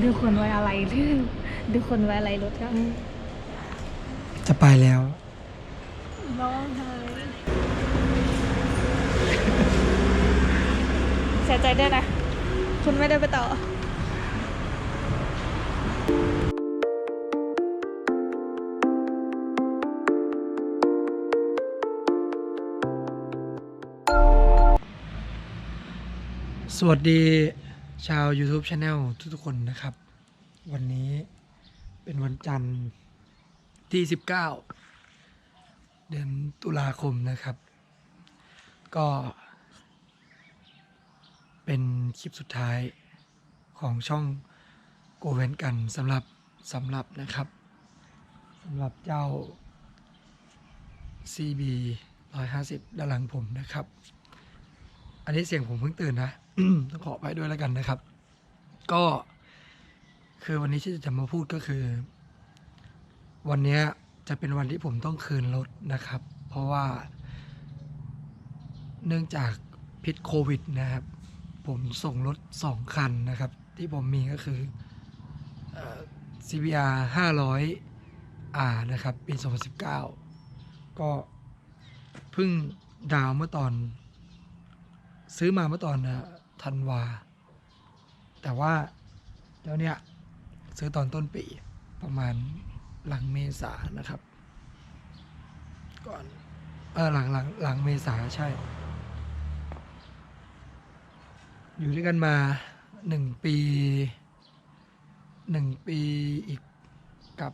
ดูคนไว้อะไรดูคนไว้อะไรรถก็จะไปแล้วร้องไห้เสียใจด้วยนะ คุณไม่ได้ไปต่อสวัสดี ชาว YouTube Channel ทุกๆคนนะครับ วันนี้เป็นวันจันทร์ที่ 19 เดือนตุลาคมนะครับ ก็ เป็นคลิปสุดท้ายของช่องโกเว้นกันสำหรับสำหรับนะครับสำหรับเจ้า CB 150 ด้านหลังผมนะครับ อันนี้เสียงผมเพิ่งตื่นนะ ต้องขอไปด้วยแล้วกันนะครับ ก็ คือวันนี้ที่จะมาพูดก็คือ วันนี้จะเป็นวันที่ผมต้องคืนรถนะครับ เพราะว่า เนื่องจากพิษโควิดนะครับ ผมส่งรถสองคันนะครับ ที่ผมมีก็คือ CBR 500 R นะครับ ปี 2019 ก็เพิ่งดาวเมื่อตอนซื้อมาเมื่อตอน ธันวา แต่ว่าเจ้าเนี้ยซื้อตอนต้นปีประมาณหลังเมษานะครับ ก่อนเออหลังหลังหลังเมษาใช่ อยู่ด้วยกันมาหนึ่งปีหนึ่งปีอีกกับ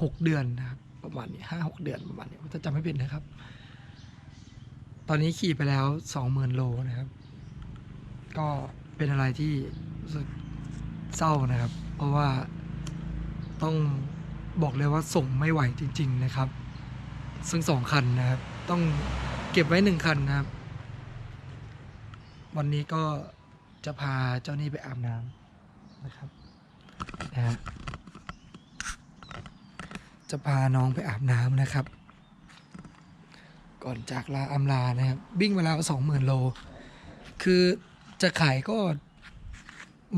หกเดือนนะครับ ประมาณนี้ห้าหกเดือนประมาณนี้ถ้าจำไม่ผิดนะครับ ตอนนี้ขี่ไปแล้วสองหมื่นโลนะครับ ก็เป็นอะไรที่รู้สึกเศร้านะครับ เพราะว่าต้องบอกเลยว่าส่งไม่ไหวจริง ๆนะครับ ซึ่งสองคันนะครับ ต้องเก็บไว้หนึ่งคันนะครับ วันนี้ก็จะพาเจ้านี่ไปอาบน้ำนะครับนะฮะจะพาน้องไปอาบน้ำนะครับ ก่อนจากลาอำลานะครับวิ่งมาแล้วสองหมื่นโล คือจะขายก็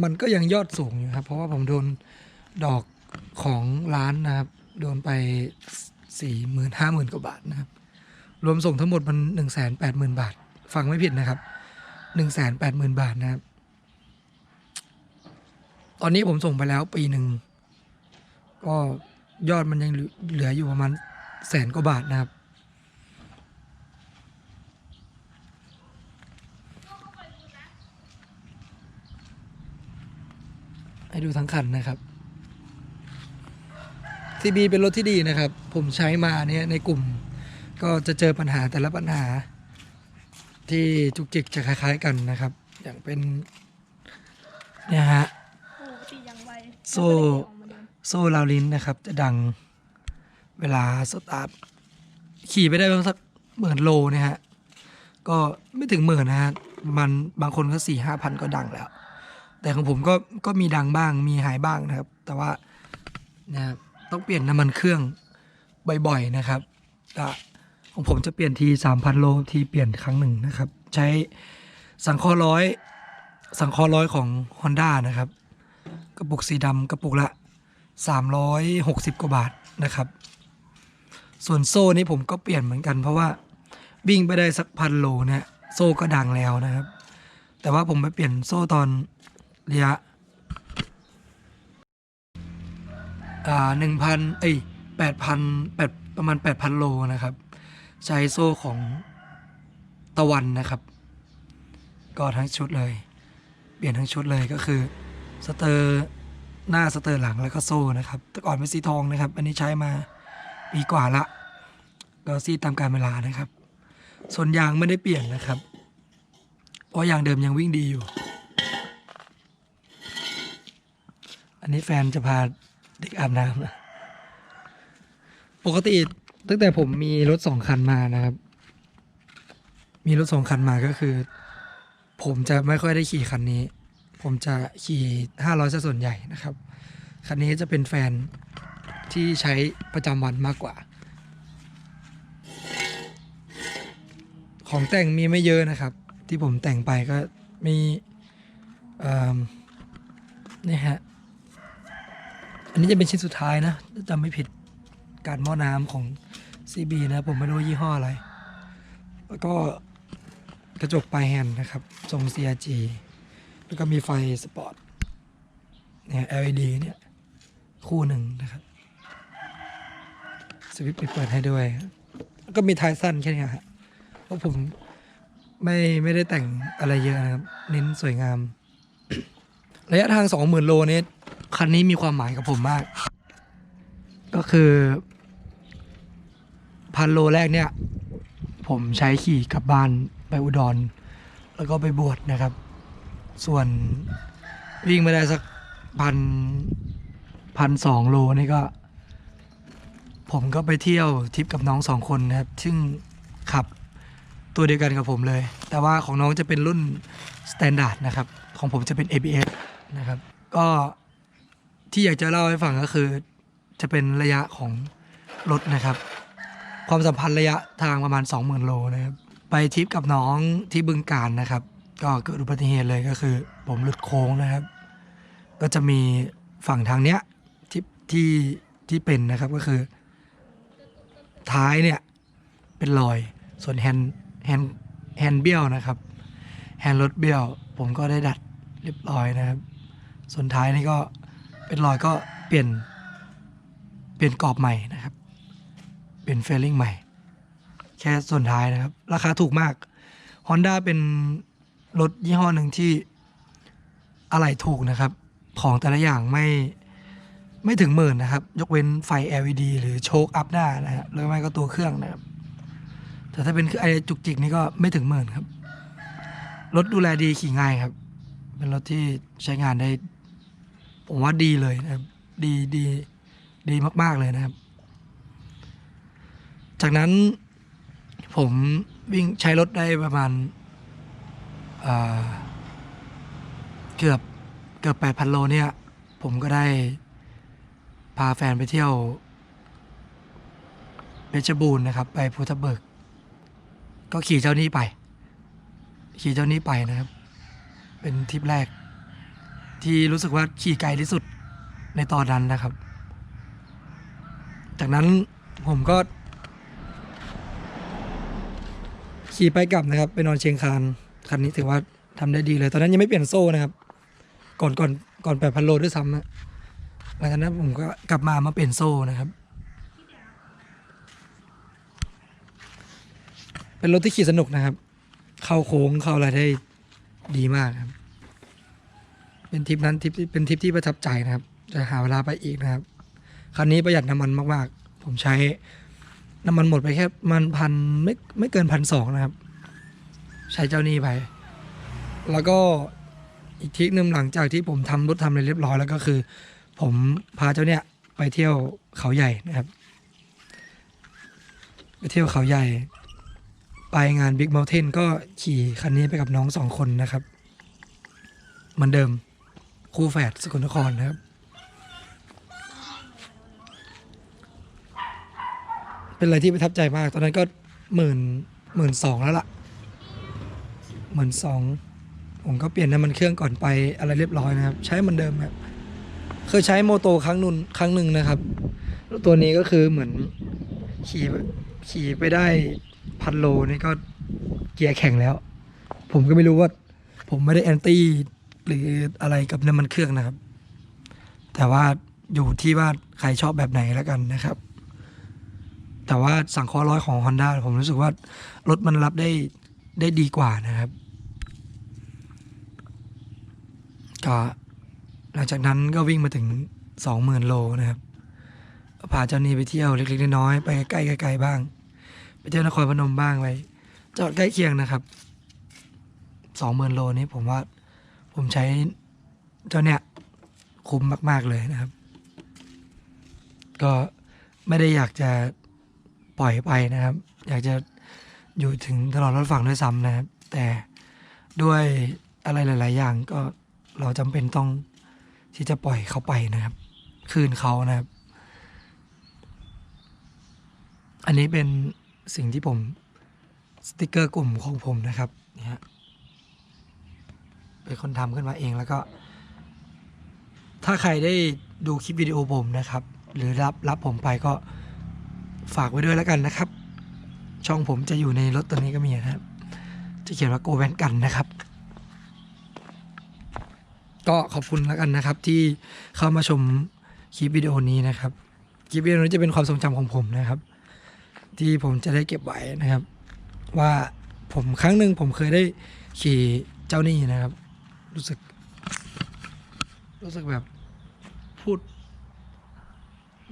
มันก็ยังยอดสูงอยู่ครับ เพราะว่าผมโดนดอกของร้านนะครับ โดนไปสี่หมื่นห้าหมื่นกว่าบาทนะครับ รวมส่งทั้งหมดมันหนึ่งแสนแปดหมื่นบาท ฟังไม่ผิดนะครับหนึ่งแสนแปดหมื่นบาทนะครับ ตอนนี้ผมส่งไปแล้วปีหนึ่ง ก็ยอดมันยังเหลืออยู่ประมาณแสนกว่าบาทนะครับ ให้ดูทั้งคันนะครับ CB เป็นรถที่ดีนะครับ ผมใช้มาเนี่ยในกลุ่ม ก็จะเจอปัญหาแต่ละปัญหา ที่จุกจิกจะคล้าย ๆกันนะครับ อย่างเป็นเนี่ยฮะโซ่โซ่ลาวลิ้นนะครับ จะดังเวลาสตาร์ทขี่ไปได้ประมาณสักหมื่นโลเนี่ยฮะ ก็ไม่ถึงหมื่นนะฮะ มันบางคนก็สี่ห้าพันก็ดังแล้ว แต่ของผมก็ก็มีดังบ้างมีหายบ้างนะครับ แต่ว่านะครับต้องเปลี่ยนน้ำมันเครื่องบ่อยๆนะครับก็ของผมจะเปลี่ยนทีสามพันโลทีเปลี่ยนครั้งหนึ่งนะครับ ใช้สังเคอร้อยสังเคอร้อยของ Honda นะครับ กระปุกสีดำกระปุกละ 360 กว่าบาทนะครับ ส่วนโซ่นี่ผมก็เปลี่ยนเหมือนกัน เพราะว่าวิ่งไปได้สักพันโลเนี่ยโซ่ก็ดังแล้วนะครับ แต่ว่าผมไปเปลี่ยนโซ่ตอน ระยะอ่าหนึ่งพันเอ้ยแปดพันแปดประมาณแปดพันโลนะครับ ใช้โซ่ของตะวันนะครับ ก็ทั้งชุดเลย เปลี่ยนทั้งชุดเลยก็คือสเตอร์หน้าสเตอร์หลังแล้วก็โซ่นะครับแต่ก่อนเป็นสีทองนะครับ อันนี้ใช้มาปีกว่าละก็ซีตามการเวลานะครับ ส่วนยางไม่ได้เปลี่ยนนะครับ เพราะยางเดิมยังวิ่งดีอยู่ อันนี้แฟนจะพาเด็กอาบน้ำนะ ปกติตั้งแต่ผมมีรถสองคันมานะครับ มีรถสองคันมาก็คือ ผมจะไม่ค่อยได้ขี่คันนี้ ผมจะขี่500ซะส่วนใหญ่นะครับ คันนี้จะเป็นแฟนที่ใช้ประจำวันมากกว่า ของแต่งมีไม่เยอะนะครับ ที่ผมแต่งไปก็มีเอิ่มนี่ฮะ อันนี้จะเป็นชิ้นสุดท้ายนะจำไม่ผิดการหม้อน้ำของ CB นะผมไม่รู้ยี่ห้ออะไร แล้วก็กระจกปลายแฮนด์นะครับ ทรง CRG แล้วก็มีไฟสปอร์ตเนี่ย LED เนี่ย คู่หนึ่งนะครับ สวิตช์ปิดเปิดให้ด้วยแล้วก็มีท้ายสั้นแค่นี้ฮะเพราะผมไม่ไม่ได้แต่งอะไรเยอะนะครับ เน้นสวยงาม ระยะทาง 20,000 โลนี้ คันนี้มีความหมายกับผมมาก ก็คือพันโลแรกเนี่ย ผมใช้ขี่กลับบ้านไปอุดร แล้วก็ไปบวชนะครับ ส่วนวิ่งไม่ได้สักพันพันสองโลนี่ก็ ผมก็ไปเที่ยวทริปกับน้องสองคนนะครับ ซึ่งขับตัวเดียวกันกับผมเลย แต่ว่าของน้องจะเป็นรุ่นสแตนดาร์ดนะครับ ของผมจะเป็น ABS นะครับ ก็ ที่อยากจะเล่าให้ฟังก็คือ จะเป็นระยะของรถนะครับ ความสัมพันธ์ระยะทางประมาณ 20,000 โลนะครับไปทริปกับน้องที่บึงการนะครับ ก็เกิดอุบัติเหตุเลยก็คือ ผมหลุดโค้งนะครับ ก็จะมีฝั่งทางเนี้ยที่ที่ที่เป็นนะครับก็คือ ท้ายเนี่ยเป็นรอย ส่วนแฮนแฮนแฮนเบี้ยวนะครับ แฮนรถเบี้ยว ผมก็ได้ดัดเรียบร้อยนะครับ ส่วนท้ายนี่ก็ เป็นรอยก็เปลี่ยนเปลี่ยนกรอบใหม่นะครับ เปลี่ยนเฟลลิ่งใหม่ แค่ส่วนท้ายนะครับ ราคาถูกมาก Honda เป็นรถยี่ห้อหนึ่งที่อะไหล่ถูกนะครับ ของแต่ละอย่างไม่ไม่ถึงหมื่นนะครับ ยกเว้นไฟ LED หรือโชคอัพหน้านะฮะหรือไม่ก็ตัวเครื่องนะครับ แต่ถ้าเป็นไอจุกจิกนี่ก็ไม่ถึงหมื่นครับ รถดูแลดีขี่ง่ายครับ เป็นรถที่ใช้งานได้ ผมว่าดีเลยนะครับ ดีดีดีมาก ๆ เลยนะครับ จากนั้นผมวิ่งใช้รถได้ประมาณอ่าเกือบเกือบแปดพันโลเนี่ย ผมก็ได้พาแฟนไปเที่ยวเพชรบูรณ์นะครับ ไปพุทธเบิก ก็ขี่เจ้านี้ไป ขี่เจ้านี้ไปนะครับ เป็นทริปแรก ที่รู้สึกว่าขี่ไกลที่สุดในตอนนั้นนะครับ จากนั้นผมก็ ขี่ไปกลับนะครับ ไปนอนเชียงคานคันนี้ถือว่าทำได้ดีเลย ตอนนั้นยังไม่เปลี่ยนโซ่นะครับ ก่อนก่อนก่อนแปดพันโลด้วยซ้ำนะหลังจากนั้นผมก็กลับมามาเปลี่ยนโซ่นะครับ เป็นรถที่ขี่สนุกนะครับ เข้าโค้งเข้าอะไรได้ดีมากครับ เป็นทริปนั้นทริปที่เป็นทริปที่ประทับใจนะครับ จะหาเวลาไปอีกนะครับคันนี้ประหยัดน้ำมันมากๆ ผมใช้น้ำมันหมดไปแค่มันพันไม่ไม่เกินพันสองนะครับ ใช้เจ้านี้ไป แล้วก็อีกทริปหนึ่งหลังจากที่ผมทำรถทำอะไรเรียบร้อยแล้วก็คือ ผมพาเจ้าเนี้ยไปเที่ยวเขาใหญ่นะครับ ไปเที่ยวเขาใหญ่ ไปงาน Big Mountain ก็ขี่คันนี้ไปกับน้องสองคนนะครับ เหมือนเดิม คูแฝดสกลนครนะครับ เป็นอะไรที่ประทับใจมาก ตอนนั้นก็หมื่นหมื่นสองแล้วล่ะหมื่นสองผมก็เปลี่ยนน้ำมันเครื่องก่อนไปอะไรเรียบร้อยนะครับ ใช้เหมือนเดิมครับเคยใช้โมโตครั้งนุนครั้งหนึ่งนะครับแล้วตัวนี้ก็คือเหมือนขี่ขี่ไปได้พันโลนี่ก็เกียร์แข็งแล้ว ผมก็ไม่รู้ว่า ผมไม่ได้แอนตี้ หรืออะไรกับน้ำมันเครื่องนะครับ แต่ว่าอยู่ที่ว่าใครชอบแบบไหนแล้วกันนะครับ แต่ว่าสังเคราะห์ร้อยของ Honda ผมรู้สึกว่ารถมันรับได้ได้ดีกว่านะครับ ก็หลังจากนั้นก็วิ่งมาถึงสองหมื่นโลนะครับพาเจ้านี้ไปเที่ยวเล็กๆน้อยๆไปใกล้ๆไกลๆบ้าง ไปเที่ยวนครพนมบ้างไปจอดใกล้เคียงนะครับสองหมื่นโลนี้ผมว่า ผมใช้เจ้าเนี้ยคุ้มมาก ๆ เลยนะครับ ก็ไม่ได้อยากจะปล่อยไปนะครับ อยากจะอยู่ถึงตลอดรถฝั่งด้วยซ้ำนะครับ แต่ด้วยอะไรหลาย ๆ อย่างก็เราจำเป็นต้องที่จะปล่อยเขาไปนะครับ คืนเขานะครับ อันนี้เป็นสิ่งที่ผมสติกเกอร์กลุ่มของผมนะครับ เป็นคนทำขึ้นมาเองแล้วก็ ถ้าใครได้ดูคลิปวิดีโอผมนะครับ หรือรับรับผมไปก็ฝากไว้ด้วยแล้วกันนะครับ ช่องผมจะอยู่ในรถตัวนี้ก็มีนะครับ จะเขียนว่าโกแวนกันนะครับ ก็ขอบคุณแล้วกันนะครับ ที่เข้ามาชมคลิปวิดีโอนี้นะครับคลิปวิดีโอนี้จะเป็นความทรงจำของผมนะครับ ที่ผมจะได้เก็บไว้นะครับ ว่าผมครั้งหนึ่งผมเคยได้ขี่เจ้านี่นะครับ รู้สึก รู้สึกแบบพูด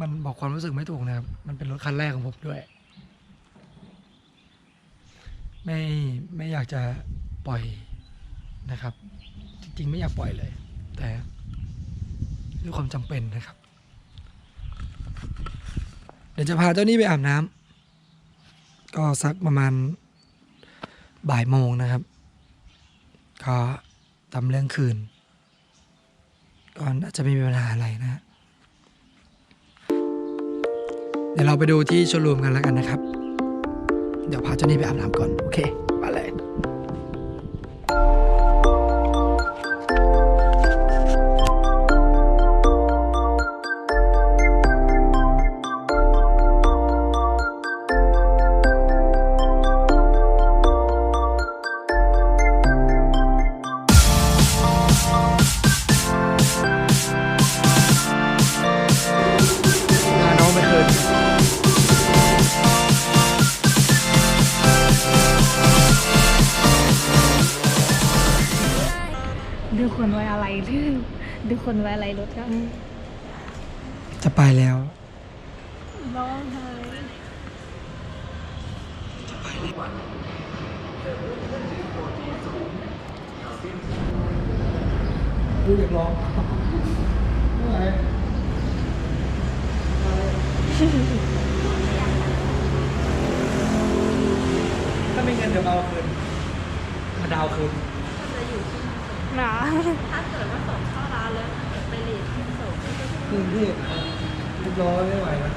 มันบอกความรู้สึกไม่ถูกนะครับ มันเป็นรถคันแรกของผมด้วย ไม่ไม่อยากจะปล่อยนะครับ จริง ๆ ไม่อยากปล่อยเลย แต่ด้วยความจำเป็นนะครับ เดี๋ยวจะพาเจ้านี่ไปอาบน้ำก็สักประมาณบ่ายโมงนะครับ ก็ ทำเรื่องคืนก็น่าจะไม่มีปัญหาอะไรนะฮะเดี๋ยวเราไปดูที่โชว์รูมกันแล้วกันนะครับ เดี๋ยวพาเจ้านี่ไปอาบน้ำก่อน โอเคไปเลย ดูคนไว้อะไรรถครับจะไปแล้วร้องไห้ดูอยากร้องไม่ไหวถ้าไม่เงินเดี๋ยวมาเอาคืนมาดาวคืนหนาถ้าเกิดว่าส่งเข้าร้าน แล้วถ้าเกิดไปรีดที่ส่งก็จะคืนที่เรียบร้อยไม่ไหวนะ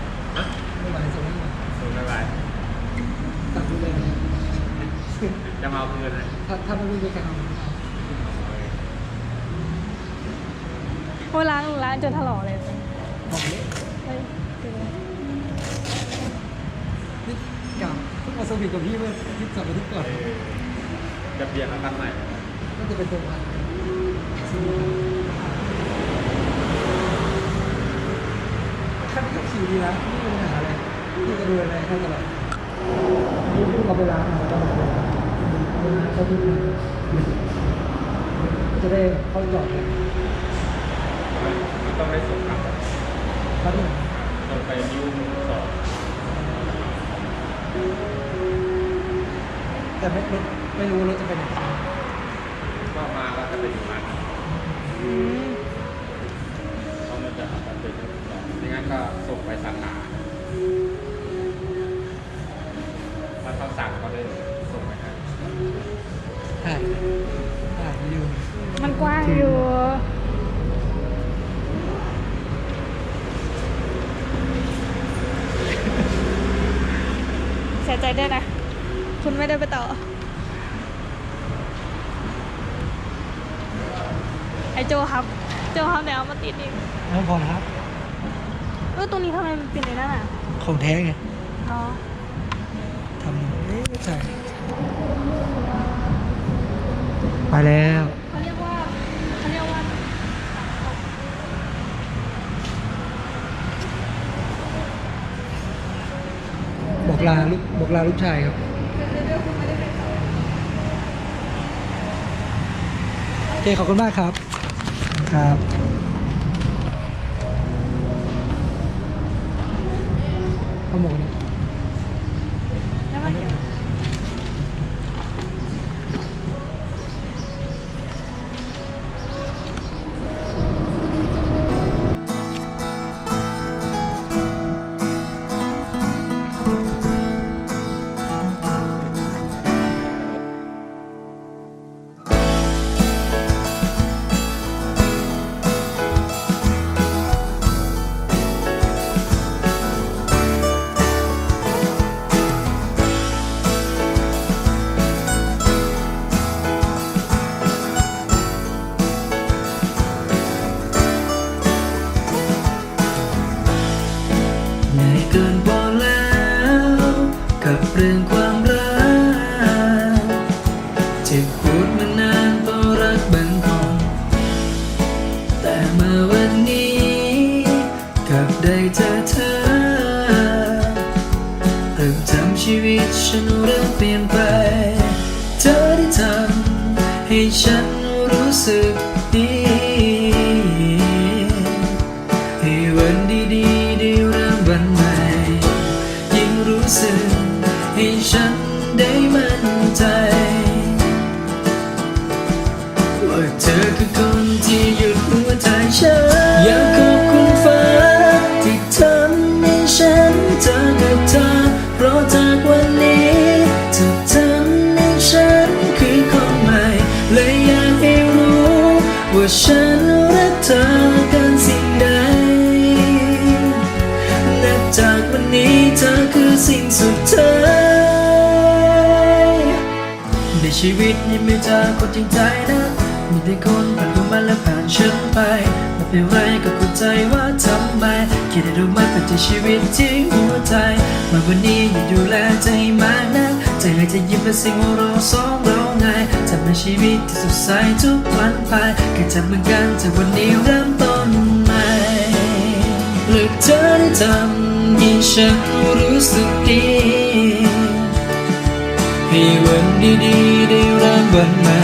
ไม่ไหวส่งไม่ไหวสูงไม่ไหวตัดดูเลยจะมาเอาคืนเลยถ้าถ้าไม่มีการโอ้ร้านร้านจนถลอกเลยบอกเลยเฮ้ยเป็นไงนี่กับเพิ่งมาสวีทกับพี่เมื่อที่สัปดาห์ที่ก่อนจะเปลี่ยนคันใหม่น่าจะเป็นตัวพันซื้อ ขั้นกับขี่ดีนะไม่มีปัญหาอะไรพี่ก็ดูแลให้ตลอดนี่เราไปร้านอาหาตลอดเลยเขาดูจะได้เข้าจอดเลยมันต้องได้ส่งกลับครับผมส่งไปนิ้วสองแต่ไม่ไม่รู้รถจะเป็นก็มาแล้วก็ไปอยู่ร้าน องไม่งั้นก็ส่งไปสาขาถ้าเขาสั่งก็ได้ส่งไปให้ถ่ายถ่ายอยู่มันกว้างอยู่ เสียใจด้วยนะ คุณไม่ได้ไปต่อ ไอโจครับ โจครับเดี๋ยวเอามาติดอีก แล้วพอนะครับ เออตรงนี้ทำไมมันเป็นในนั้นอะของแท้ไงอ๋อทำเอ๊ะใช่ไปแล้วเขาเรียกว่าเขาเรียกว่าบอกลาลูกบอกลาลูกชายครับ โอเคขอบคุณมากครับ ครับ ข้าวหมก ยิ่ ชีวิตยังไม่เจอคนจริงใจนะ มีแต่คนผ่านเข้ามาแล้วผ่านฉันไปไม่เป็นไรก็เข้าใจว่าทำไมแค่ได้รู้มาเป็นจากชีวิตจริงหัวใจมาวันนี้อย่าดูแลใจมากนะใจให้จะยิ้มเป็นสิ่งหัวเราสองเราไงทำให้ชีวิตที่สดใสทุกวันไปแค่จับมือนกันจากวันนี้เริ่มต้นใหม่เลือเธอได้ทำให้ฉันรู้สึกดี ให้วันดีๆได้เริ่มวันใหม่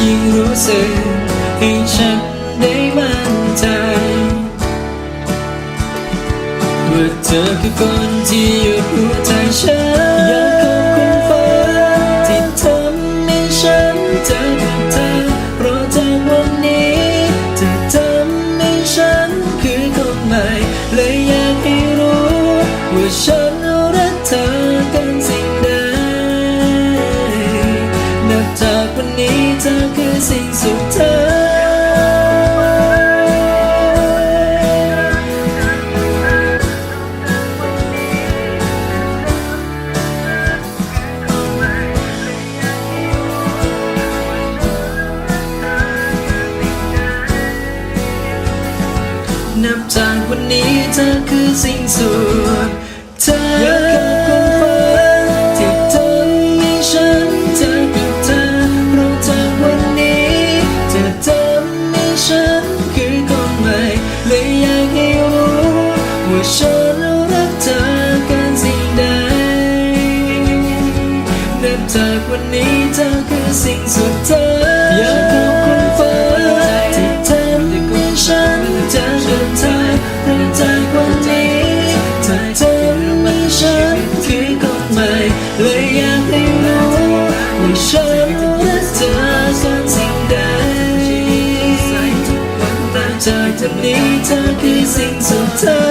ยิ่งรู้สึกให้ฉันได้มั่นใจว่าเธอคือคนที่อยู่หัวใจฉัน นี้เธอคือสิ่งสุดท้ายอยากขอบคุณฟ้าที่ทำให้ฉันเจอกับเธอเพราะจากวันนี้เธอทำให้ฉันคือคนใหม่เลยอยากให้รู้ว่าฉันรักเธอกินสิ่งใดนับจากวันนี้เธอคือสิ่งสุดท้ายอ sometimes.